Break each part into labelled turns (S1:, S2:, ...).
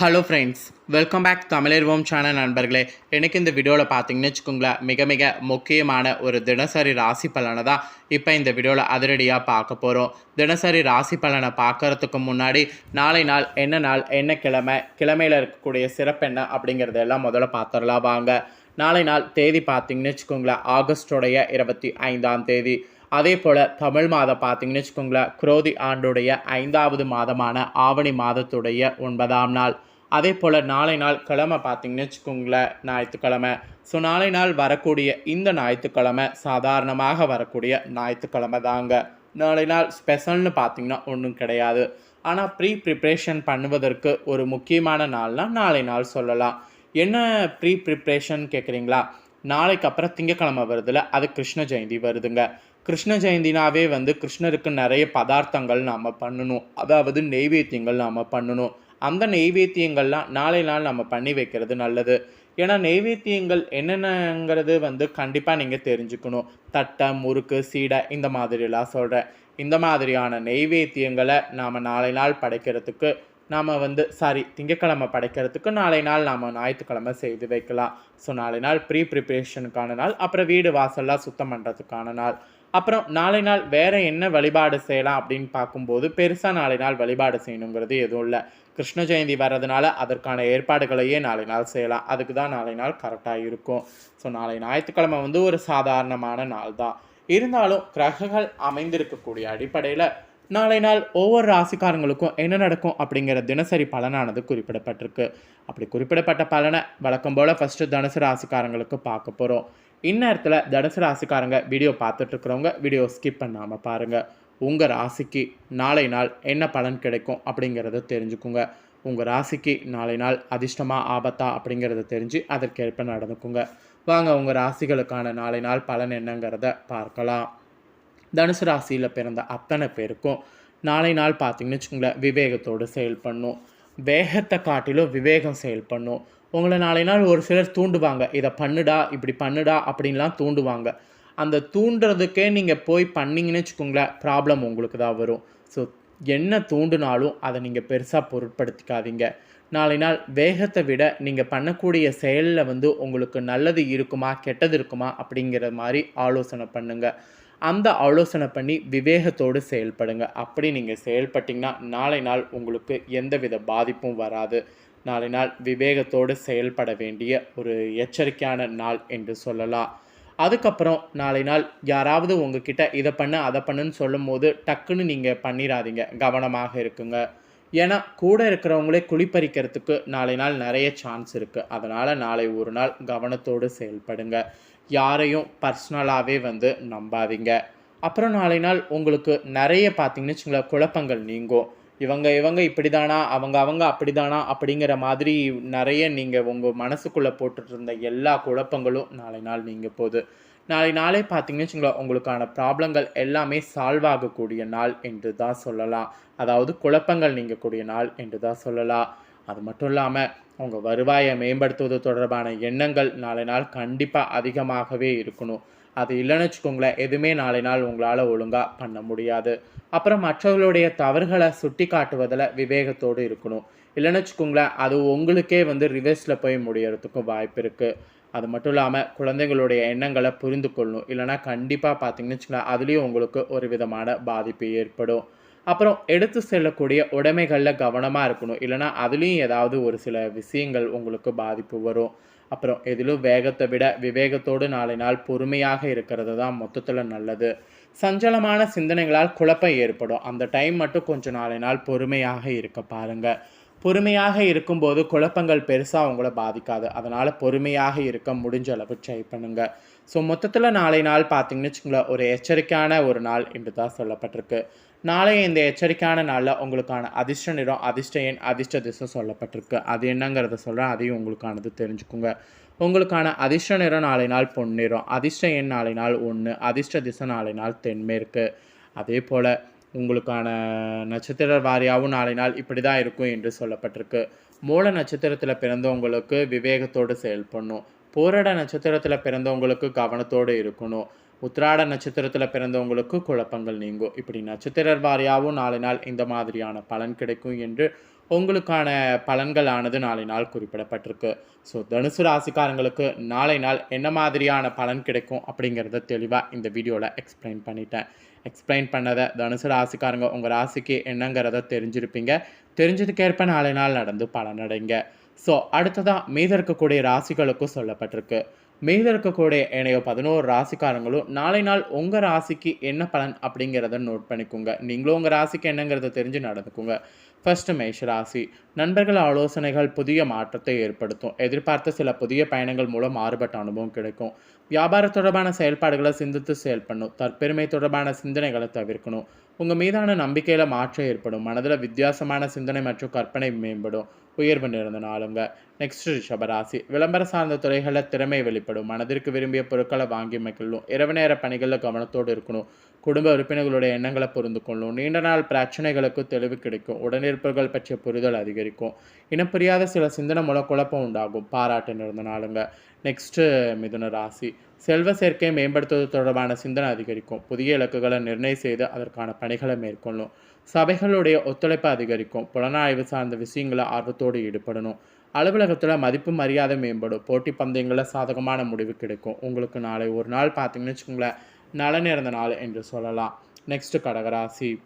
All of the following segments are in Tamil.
S1: Hello friends welcome back தமிழர்வோம் channel நண்பர்களே. எனக்கு இந்த வீடியோவில் பார்த்தீங்கன்னு வச்சுக்கோங்களேன் மிக மிக முக்கியமான ஒரு தினசரி ராசி பலனை தான் இப்போ இந்த வீடியோவில் அதிரடியாக பார்க்க போகிறோம் தினசரி ராசி பலனை பார்க்கறதுக்கு முன்னாடி நாளை நாள் என்ன நாள் என்ன கிழமை கிழமையில் இருக்கக்கூடிய சிறப்பு என்ன அப்படிங்கிறதெல்லாம் முதல்ல பார்த்துடலாம் வாங்க. நாளை நாள் தேதி பார்த்தீங்கன்னு வச்சுக்கோங்களேன் ஆகஸ்டோடைய இருபத்தி ஐந்தாம் தேதி. அதே போல் தமிழ் மாதம் பார்த்தீங்கன்னு வச்சுக்கோங்களேன் குரோதி ஆண்டுடைய ஐந்தாவது மாதமான ஆவணி மாதத்துடைய ஒன்பதாம் நாள். அதே போல் நாளை நாள் கிழமை பார்த்தீங்கன்னு வச்சுக்கோங்களேன் ஞாயிற்றுக்கிழமை. ஸோ நாளை நாள் வரக்கூடிய இந்த ஞாயிற்றுக்கிழமை சாதாரணமாக வரக்கூடிய ஞாயிற்றுக்கிழமை தாங்க. நாளை நாள் ஸ்பெஷல்னு பார்த்திங்கன்னா ஒன்றும் கிடையாது. ஆனால் ப்ரீ ப்ரிப்ரேஷன் பண்ணுவதற்கு ஒரு முக்கியமான நாள்னால் நாளை நாள் சொல்லலாம். என்ன ப்ரீ ப்ரிப்ரேஷன் கேட்குறீங்களா நாளைக்கு அப்புறம் திங்கக்கிழமை வருதுல அது கிருஷ்ண ஜெயந்தி வருதுங்க. கிருஷ்ண ஜெயந்தினாவே வந்து கிருஷ்ணருக்கு நிறைய பதார்த்தங்கள் நாம் பண்ணணும். அதாவது நெய்வேத்தியங்கள் நாம் பண்ணணும். அந்த நெய்வேத்தியங்கள்லாம் நாளை நாள் நம்ம பண்ணி வைக்கிறது நல்லது. ஏன்னா நெய்வேத்தியங்கள் என்னென்னங்கிறது வந்து கண்டிப்பாக நீங்கள் தெரிஞ்சுக்கணும். தட்டை முறுக்கு சீடை இந்த மாதிரிலாம் சொல்கிறேன் இந்த மாதிரியான நெய்வேத்தியங்களை நாம் நாளை நாள் படைக்கிறதுக்கு நாம் வந்து சாரி திங்கக்கிழமை படைக்கிறதுக்கு நாளை நாள் நாம் ஞாயிற்றுக்கிழமை செய்து வைக்கலாம். ஸோ நாளை நாள் ப்ரீ ப்ரிப்ரேஷனுக்கான நாள் அப்புறம் வீடு வாசல்லாம் சுத்தம் பண்ணுறதுக்கான நாள். அப்புறம் நாளை நாள் வேறு என்ன வழிபாடு செய்யலாம் அப்படின்னு பார்க்கும்போது பெருசாக நாளை நாள் வழிபாடு செய்யணுங்கிறது எதுவும் இல்லை. கிருஷ்ண ஜெயந்தி வர்றதுனால அதற்கான ஏற்பாடுகளையே நாளை நாள் செய்யலாம். அதுக்கு தான் நாளை நாள் கரெக்டாக இருக்கும். ஸோ நாளை ஞாயிற்றுக்கிழமை வந்து ஒரு சாதாரணமான நாள் தான். இருந்தாலும் கிரகங்கள் அமைந்திருக்கக்கூடிய அடிப்படையில் நாளை நாள் ஒவ்வொரு ராசிக்காரங்களுக்கும் என்ன நடக்கும் அப்படிங்கிற தினசரி பலனானது குறிப்பிடப்பட்டிருக்கு. அப்படி குறிப்பிடப்பட்ட பலனை வழக்கம் போல் ஃபஸ்ட்டு தனுசு ராசிக்காரங்களுக்கு பார்க்க போகிறோம் இந்நேரத்தில் தனுசு ராசிக்காரங்க வீடியோ பார்த்துட்ருக்குறவங்க வீடியோ ஸ்கிப் பண்ணாமல் பாருங்கள் உங்கள் ராசிக்கு நாளை நாள் என்ன பலன் கிடைக்கும் அப்படிங்கிறத தெரிஞ்சுக்குங்க. உங்கள் ராசிக்கு நாளை நாள் அதிர்ஷ்டமாக ஆபத்தா அப்படிங்கிறத தெரிஞ்சு அதற்கேற்ப நடந்துக்குங்க. வாங்க உங்கள் ராசிகளுக்கான நாளை நாள் பலன் என்னங்கிறத பார்க்கலாம். தனுசு ராசியில் பிறந்த அத்தனை பேருக்கும் நாளை நாள் பார்த்தீங்கன்னு வச்சுக்கோங்களேன் விவேகத்தோடு செயல் பண்ணும் வேகத்தை காட்டிலும் விவேகம் செயல் பண்ணும் உங்களை நாளை நாள் ஒரு சிலர் தூண்டுவாங்க. இதை பண்ணுடா இப்படி பண்ணுடா அப்படின்லாம் தூண்டுவாங்க. அந்த தூண்டுறதுக்கே நீங்கள் போய் பண்ணீங்கன்னு வச்சுக்கோங்களேன் ப்ராப்ளம் உங்களுக்கு தான் வரும். ஸோ என்ன தூண்டுனாலும் அதை நீங்கள் பெருசாக பொருட்படுத்திக்காதீங்க. நாளை நாள் வேகத்தை விட நீங்கள் பண்ணக்கூடிய செயலில் வந்து உங்களுக்கு நல்லது இருக்குமா கெட்டது இருக்குமா அப்படிங்கிற மாதிரி ஆலோசனை பண்ணுங்கள் அந்த ஆலோசனை பண்ணி விவேகத்தோடு செயல்படுங்க. அப்படி நீங்கள் செயல்பட்டிங்கன்னா நாளை நாள் உங்களுக்கு எந்தவித பாதிப்பும் வராது. நாளை நாள் விவேகத்தோடு செயல்பட வேண்டிய ஒரு எச்சரிக்கையான நாள் என்று சொல்லலாம். அதுக்கப்புறம் நாளை நாள் யாராவது உங்ககிட்ட இதை பண்ணு அதை பண்ணுன்னு சொல்லும் போது டக்குன்னு நீங்கள் பண்ணிடாதீங்க கவனமாக இருக்குங்க. ஏன்னா கூட இருக்கிறவங்களே குளிப்பறிக்கிறதுக்கு நாளை நாள் நிறைய சான்ஸ் இருக்குது அதனால் நாளை ஒரு நாள் கவனத்தோடு செயல்படுங்க. யாரையும் பர்சனலாகவே வந்து நம்பாதீங்க. அப்புறம் நாளை நாள் உங்களுக்கு நிறைய பார்த்தீங்கன்னு வச்சுங்களேன் குழப்பங்கள் நீங்கும். இவங்க இவங்க இப்படி தானா அவங்க அவங்க அப்படி தானா அப்படிங்கிற மாதிரி நிறைய நீங்கள் உங்கள் மனசுக்குள்ளே போட்டுட்டு இருந்த எல்லா குழப்பங்களும் நாளை நாள் நீங்கள் போகுது. நாளை நாளே பார்த்தீங்கன்னு வச்சுங்களேன் உங்களுக்கான ப்ராப்ளங்கள் எல்லாமே சால்வ் ஆகக்கூடிய நாள் என்று தான் சொல்லலாம். அதாவது குழப்பங்கள் நீங்கக்கூடிய நாள் என்று தான் சொல்லலாம். அது மட்டும் இல்லாமல் உங்கள் வருவாயை மேம்படுத்துவது தொடர்பான எண்ணங்கள் நாளை நாள் கண்டிப்பாக அதிகமாகவே இருக்கணும். அது இல்லைன்னு வச்சுக்கோங்களேன். எதுவுமே நாளை நாள் உங்களால் ஒழுங்காக பண்ண முடியாது. அப்புறம் மற்றவர்களுடைய தவறுகளை சுட்டி காட்டுவதில் விவேகத்தோடு இருக்கணும். இல்லைன்னு வச்சுக்கோங்களேன் அது உங்களுக்கே வந்து ரிவர்ஸில் போய் முடியறதுக்கும் வாய்ப்பு இருக்குது அது மட்டும் இல்லாமல் குழந்தைங்களுடைய எண்ணங்களை புரிந்து கொள்ளணும். இல்லைனா கண்டிப்பாக பார்த்தீங்கன்னு வச்சுக்கோங்களேன் அதுலேயும் உங்களுக்கு ஒரு விதமான பாதிப்பு ஏற்படும். அப்புறம் எடுத்து செல்லக்கூடிய உடைமைகளில் கவனமாக இருக்கணும். இல்லைனா அதுலேயும் ஏதாவது ஒரு சில விஷயங்கள் உங்களுக்கு பாதிப்பு வரும். அப்புறம் எதிலும் வேகத்தை விட விவேகத்தோடு நாளை நாள் பொறுமையாக இருக்கிறது தான் மொத்தத்தில் நல்லது. சஞ்சலமான சிந்தனைகளால் குழப்பம் ஏற்படும். அந்த டைம் மட்டும் கொஞ்சம் நாளை நாள் பொறுமையாக இருக்க பாருங்கள் பொறுமையாக இருக்கும்போது குழப்பங்கள் பெருசாக உங்களை பாதிக்காது. அதனால் பொறுமையாக இருக்க முடிஞ்ச அளவு ட்ரை பண்ணுங்கள் ஸோ மொத்தத்தில் நாளை நாள் பார்த்தீங்கன்னு வச்சுங்களேன் ஒரு எச்சரிக்கையான ஒரு நாள் என்று தான் சொல்லப்பட்டிருக்கு. நாளைய இந்த எச்சரிக்கையான நாளில் உங்களுக்கான அதிர்ஷ்ட நிறம் அதிர்ஷ்ட எண் அதிர்ஷ்ட திசை சொல்லப்பட்டிருக்கு. அது என்னங்கிறத சொல்கிறேன் அதையும் உங்களுக்கானது தெரிஞ்சுக்குங்க. உங்களுக்கான அதிர்ஷ்ட நிறம் நாளை நாள் பொன்னிறம் அதிர்ஷ்ட எண் நாளை நாள் ஒன்று அதிர்ஷ்ட திசை நாளை நாள் தென்மேற்கு அதே போல் உங்களுக்கான நட்சத்திர வாரியாகவும் நாளை நாள் இப்படி தான் இருக்கும் என்று சொல்லப்பட்டிருக்கு. மூல நட்சத்திரத்தில் பிறந்தவங்களுக்கு விவேகத்தோடு செயல்படணும். போராட நட்சத்திரத்தில் பிறந்தவங்களுக்கு கவனத்தோடு இருக்கணும். உத்திராட நட்சத்திரத்தில் பிறந்தவங்களுக்கு குழப்பங்கள் நீங்கும் இப்படி நட்சத்திர வாரியாகவும் நாளை நாள் இந்த மாதிரியான பலன் கிடைக்கும் என்று உங்களுக்கான பலன்களானது நாளை நாள் குறிப்பிடப்பட்டிருக்கு. ஸோ தனுசு ராசிக்காரங்களுக்கு நாளை நாள் என்ன மாதிரியான பலன் கிடைக்கும் அப்படிங்கிறத தெளிவாக இந்த வீடியோவில் எக்ஸ்பிளைன் பண்ணிட்டேன். எக்ஸ்பிளைன் பண்ணதை தனுசு ராசிக்காரங்க உங்கள் ராசிக்கு என்னங்கிறத தெரிஞ்சிருப்பீங்க. தெரிஞ்சதுக்கேற்ப நாளை நாள் நடந்து பலனடைங்க. ஸோ அடுத்ததாக மீத இருக்கக்கூடிய ராசிகளுக்கும் சொல்லப்பட்டிருக்கு. மீத இருக்கக்கூடிய ஏனைய பதினோரு ராசிக்காரங்களும் நாளை நாள் உங்கள் ராசிக்கு என்ன பலன்? அப்படிங்கிறத நோட் பண்ணிக்கோங்க. நீங்களும் உங்கள் ராசிக்கு என்னங்கிறத தெரிஞ்சு நடந்துக்கோங்க. ஃபர்ஸ்ட் மேஷ ராசி நண்பர்கள் ஆலோசனைகள் புதிய மாற்றத்தை ஏற்படுத்தும். எதிர்பார்த்த சில புதிய பயணங்கள் மூலம் மாறுபட்ட அனுபவம் கிடைக்கும். வியாபார தொடர்பான செயல்பாடுகளை சிந்தித்து செயல்படணும் தற்பெருமை தொடர்பான சிந்தனைகளை தவிர்க்கணும். உங்கள் மீதான நம்பிக்கையில் மாற்றம் ஏற்படும். மனதில் வித்தியாசமான சிந்தனை மற்றும் கற்பனை மேம்படும். உயர்வு நிறந்த நாளுங்க. நெக்ஸ்ட் ரிஷபராசி விளம்பர சார்ந்த துறைகளில் திறமை வெளிப்படும். மனதிற்கு விரும்பிய பொருட்களை வாங்கி மகிழும். இரவு நேர பணிகளில் கவனத்தோடு இருக்கணும். குடும்ப உறுப்பினர்களுடைய எண்ணங்களை புரிந்து கொள்ளும். நீண்ட நாள் பிரச்சனைகளுக்கு தெளிவு கிடைக்கும். உடனிருப்புகள் பற்றிய புரிதல் அதிகரிக்கும். இனம் புரியாத சில சிந்தனை மூலம் குழப்பம் உண்டாகும். பாராட்டு நிறந்த நாளுங்க. நெக்ஸ்ட்டு மிதுன ராசி. செல்வ சேர்க்கையை மேம்படுத்துவது தொடர்பான சிந்தனை அதிகரிக்கும். புதிய இலக்குகளை நிர்ணயம் செய்து அதற்கான பணிகளை மேற்கொள்ளும். சபைகளுடைய ஒத்துழைப்பு அதிகரிக்கும். புலனாய்வு சார்ந்த விஷயங்களை ஆர்வத்தோடு ஈடுபடணும். அலுவலகத்தில் மதிப்பு மரியாதை மேம்படும். போட்டி பந்தயங்களில் சாதகமான முடிவு கிடைக்கும். உங்களுக்கு நாளை ஒரு நாள் பார்த்தீங்கன்னு வச்சுக்கோங்களேன். நலனிறந்த நாள் என்று சொல்லலாம். நெக்ஸ்ட்டு கடகராசி.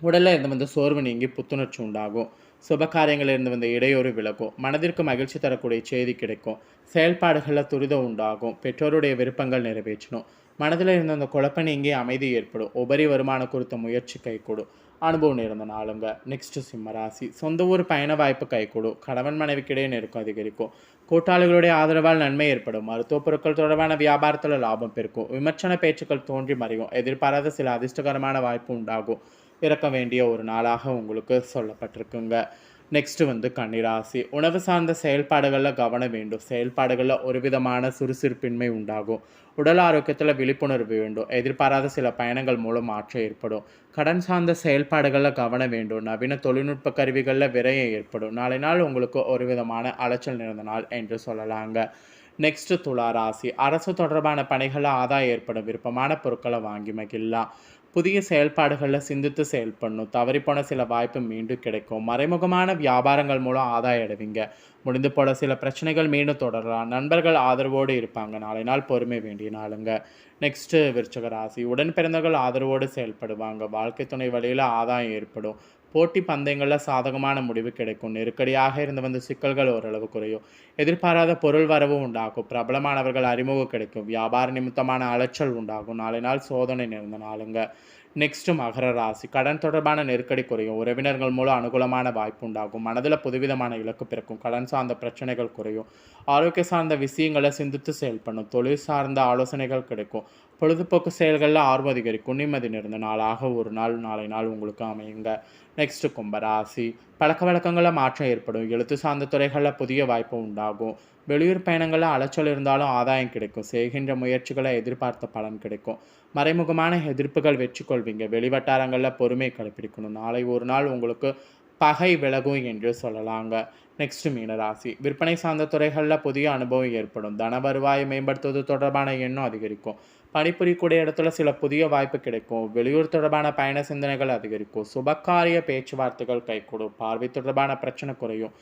S1: உடலில் இருந்து வந்து சோர்வு நீங்கி புத்துணர்ச்சி உண்டாகும். சுப காரியங்களில் இருந்து வந்த இடையூறு விலகும். மனதிற்கு மகிழ்ச்சி தரக்கூடிய செய்தி கிடைக்கும். செயல்பாடுகளில் துரிதம் உண்டாகும். பெற்றோருடைய விருப்பங்கள் நிறைவேற்றணும். மனதில் இருந்த அந்த குழப்பம் நீங்கி அமைதி ஏற்படும். உபரி வருமானம் குறித்த முயற்சி கைகூடும். அனுபவம் இருந்த நாளுங்க. நெக்ஸ்ட் சிம்மராசி சொந்த ஊர் பயண வாய்ப்பு கைகூடும். கணவன் மனைவிக்கிடையே நெருக்கம் அதிகரிக்கும். கூட்டாளிகளுடைய ஆதரவால் நன்மை ஏற்படும். மருத்துவ பொருட்கள் தொடர்பான வியாபாரத்தில் லாபம் பெருக்கும். விமர்சன பேச்சுக்கள் தோன்றி மறையும். எதிர்பாராத சில அதிர்ஷ்டகரமான வாய்ப்பு உண்டாகும். இறக்க வேண்டிய ஒரு நாளாக உங்களுக்கு சொல்லப்பட்டிருக்குங்க. நெக்ஸ்ட் வந்து கன்னிராசி. உணவு சார்ந்த செயல்பாடுகளில் கவனம் வேண்டும். செயல்பாடுகளில் ஒரு விதமான சுறுசுறுப்பின்மை உண்டாகும். உடல் ஆரோக்கியத்தில் விழிப்புணர்வு வேண்டும். எதிர்பாராத சில பயணங்கள் மூலம் மாற்றம் ஏற்படும். கடன் சார்ந்த செயல்பாடுகளில் கவனம் வேண்டும். நவீன தொழில்நுட்ப கருவிகளில் விரயம் ஏற்படும். நாளை நாள் உங்களுக்கு ஒரு விதமான அலைச்சல் நிறைந்த நாள் என்று சொல்லலாங்க. நெக்ஸ்ட் துலா ராசி. அரசு தொடர்பான பணிகளில் ஆதாயம் ஏற்படும். விருப்பமான பொருட்களை வாங்கி மகிழலாம். புதிய செயல்பாடுகளில் சிந்தித்து செயல்படணும். தவறிப்போன சில வாய்ப்பு மீண்டும் கிடைக்கும். மறைமுகமான வியாபாரங்கள் மூலம் ஆதாயம் அடைவீங்க. முடிந்து போல சில பிரச்சனைகள் மீண்டும் தொடரலாம். நண்பர்கள் ஆதரவோடு இருப்பாங்க. நாளை நாள் பொறுமை வேண்டிய நாளுங்க. நெக்ஸ்ட்டு விருச்சக ராசி. உடன் பிறந்தவர்கள் ஆதரவோடு செயல்படுவாங்க. வாழ்க்கை துணை வழியில் ஆதாயம் ஏற்படும். போட்டி பந்தயங்களில் சாதகமான முடிவு கிடைக்கும். நெருக்கடியாக இருந்து வந்த சிக்கல்கள் ஓரளவு குறையும். எதிர்பாராத பொருள் வரவு உண்டாகும். பிரபலமானவர்கள் அறிமுகம் கிடைக்கும். வியாபார நிமித்தமான அலைச்சல் உண்டாகும். நாளை நாள் சோதனை நிறைந்த நாளுங்க. நெக்ஸ்ட்டு மகர ராசி. கடன் தொடர்பான நெருக்கடி குறையும். உறவினர்கள் மூலம் அனுகூலமான வாய்ப்பு உண்டாகும். மனதில் புதுவிதமான இலக்கு பிறக்கும். கடன் சார்ந்த பிரச்சனைகள் குறையும். ஆரோக்கிய சார்ந்த விஷயங்களை சிந்தித்து செயல்படணும். தொழில் சார்ந்த ஆலோசனைகள் கிடைக்கும். பொழுதுபோக்கு செயல்களில் ஆர்வம் அதிகரிக்கும். நிம்மதி நிறைந்த நாளாக ஒரு நாள் நாளை நாள் உங்களுக்கு அமையுங்க. நெக்ஸ்ட் கும்பராசி பழக்க வழக்கங்களில் மாற்றம் ஏற்படும். எழுத்து சார்ந்த துறைகளில் புதிய வாய்ப்பு உண்டாகும். வெளியூர் பயணங்களில் அலைச்சல் இருந்தாலும் ஆதாயம் கிடைக்கும். செய்கின்ற முயற்சிகளை எதிர்பார்த்த பலன் கிடைக்கும். மறைமுகமான எதிர்ப்புகள் வெற்றி கொள்வீங்க. வெளிவட்டாரங்களில் பொறுமை கடைப்பிடிக்கணும் நாளை ஒரு நாள் உங்களுக்கு பகை விலகும் என்று சொல்லலாங்க. நெக்ஸ்ட் மீனராசி விற்பனை சார்ந்த துறைகளில் புதிய அனுபவம் ஏற்படும். தன வருவாயை மேம்படுத்துவது தொடர்பான எண்ணம் அதிகரிக்கும். பணிபுரியக்கூடிய இடத்துல சில புதிய வாய்ப்பு கிடைக்கும். வெளியூர் தொடர்பான பயண சிந்தனைகள் அதிகரிக்கும். சுபகாரிய பேச்சுவார்த்தைகள் கைகூடும். பார்வை தொடர்பான பிரச்சனை குறையும்.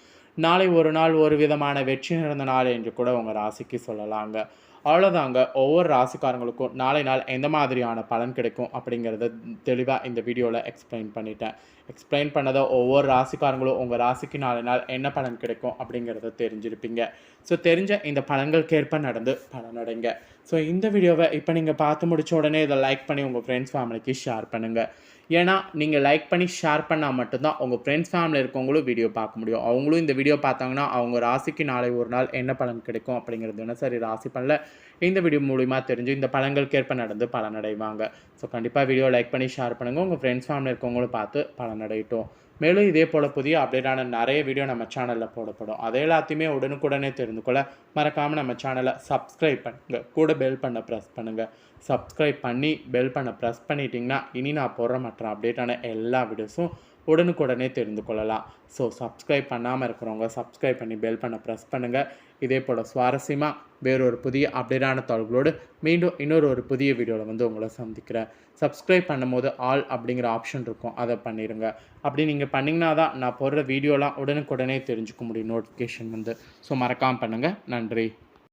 S1: நாளை ஒரு நாள் ஒரு விதமான வெற்றி நிறைந்த நாள் என்று கூட உங்கள் ராசிக்கு சொல்லலாங்க. அவ்வளோதாங்க ஒவ்வொரு ராசிக்காரங்களுக்கும் நாளை நாள் எந்த மாதிரியான பலன் கிடைக்கும் அப்படிங்கிறத தெளிவாக இந்த வீடியோவில் எக்ஸ்பிளைன் பண்ணிட்டேன். எக்ஸ்பிளைன் பண்ணதை ஒவ்வொரு ராசிக்காரங்களும் உங்கள் ராசிக்கு நாளை நாள் என்ன பலன் கிடைக்கும் அப்படிங்கிறத தெரிஞ்சிருப்பீங்க. ஸோ தெரிஞ்ச இந்த பலன்களுக்கேற்ப நடந்து பலனடைங்க. ஸோ இந்த வீடியோவை இப்போ நீங்கள் பார்த்து முடிச்ச உடனே இதை லைக் பண்ணி உங்கள் ஃப்ரெண்ட்ஸ் ஃபேமிலிக்கு ஷேர் பண்ணுங்கள் ஏன்னா நீங்கள் லைக் பண்ணி ஷேர் பண்ணால் மட்டும்தான் உங்கள் ஃப்ரெண்ட்ஸ் ஃபேமிலி இருக்கவங்களும் வீடியோ பார்க்க முடியும். அவங்களும் இந்த வீடியோ பார்த்தாங்கன்னா அவங்க ராசிக்கு நாளை ஒரு நாள் என்ன பலன் கிடைக்கும் அப்படிங்கிறது தினசரி ராசி பண்ணல இந்த வீடியோ மூலிமா தெரிஞ்சு இந்த பழங்களுக்கேற்ப நடந்து பலனடைவாங்க. ஸோ கண்டிப்பாக வீடியோ லைக் பண்ணி ஷேர் பண்ணுங்கள் உங்கள் ஃப்ரெண்ட்ஸ் ஃபேமிலி இருக்கவங்களும் பார்த்து பலனடையட்டும். மேலும் இதே போல் புதிய அப்டேட்டான நிறைய வீடியோ நம்ம சேனலில் போடப்படும். அதை எல்லாத்தையுமே உடனுக்குடனே தெரிந்து கொள்ள மறக்காமல் நம்ம சேனலை சப்ஸ்கிரைப் பண்ணுங்கள் கூட பெல் பண்ண ப்ரெஸ் பண்ணுங்கள் சப்ஸ்கிரைப் பண்ணி பெல் பண்ண ப்ரெஸ் பண்ணிட்டீங்கன்னா இனி நான் போடுற மற்ற அப்டேட்டான எல்லா வீடியோஸும் உடனுக்குடனே தெரிந்து கொள்ளலாம். ஸோ சப்ஸ்கிரைப் பண்ணாமல் இருக்கிறவங்க சப்ஸ்கிரைப் பண்ணி பெல் பண்ண ப்ரெஸ் பண்ணுங்கள் இதே போல் சுவாரஸ்யமாக வேறொரு புதிய அப்டேட்டான தகவல்களோடு மீண்டும் இன்னொரு ஒரு புதிய வீடியோவில் வந்து உங்களை சந்திக்கிறேன். சப்ஸ்கிரைப் பண்ணும்போது ஆல் அப்படிங்கிற ஆப்ஷன் இருக்கும். அதை பண்ணிடுங்க அப்படி நீங்கள் பண்ணிங்கன்னா தான் நான் போடுற வீடியோலாம் உடனுக்குடனே தெரிஞ்சுக்க முடியும். நோட்டிஃபிகேஷன் வந்து. ஸோ மறக்காமல் பண்ணுங்கள் நன்றி.